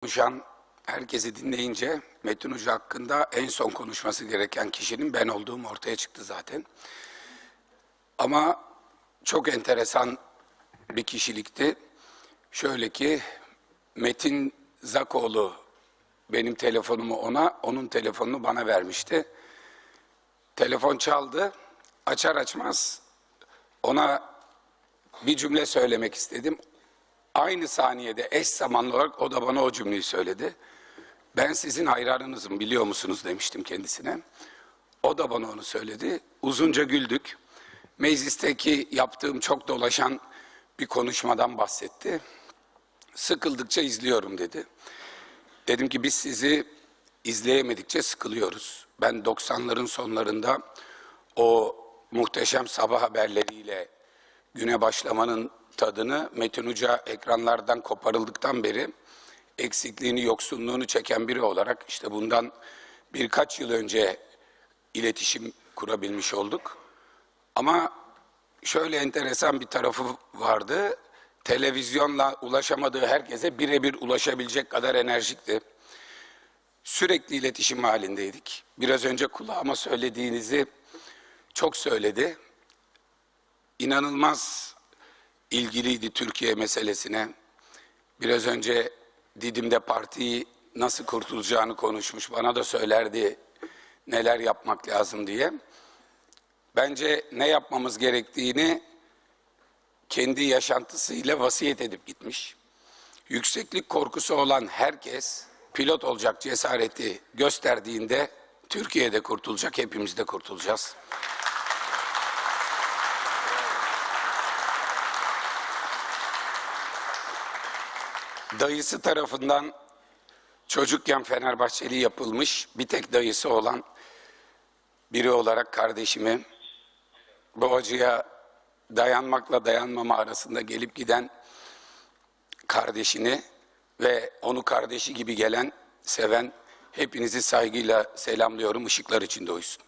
konuşan herkesi dinleyince Metin Hoca hakkında en son konuşması gereken kişinin ben olduğum ortaya çıktı zaten. Ama çok enteresan bir kişilikti. Şöyle ki Metin Zakoğlu benim telefonumu ona, onun telefonunu bana vermişti. Telefon çaldı, açar açmaz ona bir cümle söylemek istedim. Aynı saniyede eş zamanlı olarak o da bana o cümleyi söyledi. Ben sizin hayranınızım biliyor musunuz demiştim kendisine. O da bana onu söyledi. Uzunca güldük. Meclisteki yaptığım çok dolaşan bir konuşmadan bahsetti. Sıkıldıkça izliyorum dedi. Dedim ki biz sizi izleyemedikçe sıkılıyoruz. Ben 90'ların sonlarında o muhteşem sabah haberleriyle güne başlamanın tadını Metin Uca ekranlardan koparıldıktan beri eksikliğini, yoksunluğunu çeken biri olarak işte bundan birkaç yıl önce iletişim kurabilmiş olduk. Ama şöyle enteresan bir tarafı vardı. Televizyonla ulaşamadığı herkese birebir ulaşabilecek kadar enerjikti. Sürekli iletişim halindeydik. Biraz önce kulağıma söylediğinizi çok söyledi. İnanılmaz ilgiliydi Türkiye meselesine. Biraz önce Didim'de partiyi nasıl kurtulacağını konuşmuş. Bana da söylerdi neler yapmak lazım diye. Bence ne yapmamız gerektiğini kendi yaşantısıyla vasiyet edip gitmiş. Yükseklik korkusu olan herkes pilot olacak cesareti gösterdiğinde Türkiye'de kurtulacak, hepimiz de kurtulacağız. Dayısı tarafından çocukken Fenerbahçeli yapılmış bir tek dayısı olan biri olarak kardeşimi bu acıya dayanmakla dayanmama arasında gelip giden kardeşini ve onu kardeşi gibi gelen, seven hepinizi saygıyla selamlıyorum. Işıklar içinde uysun.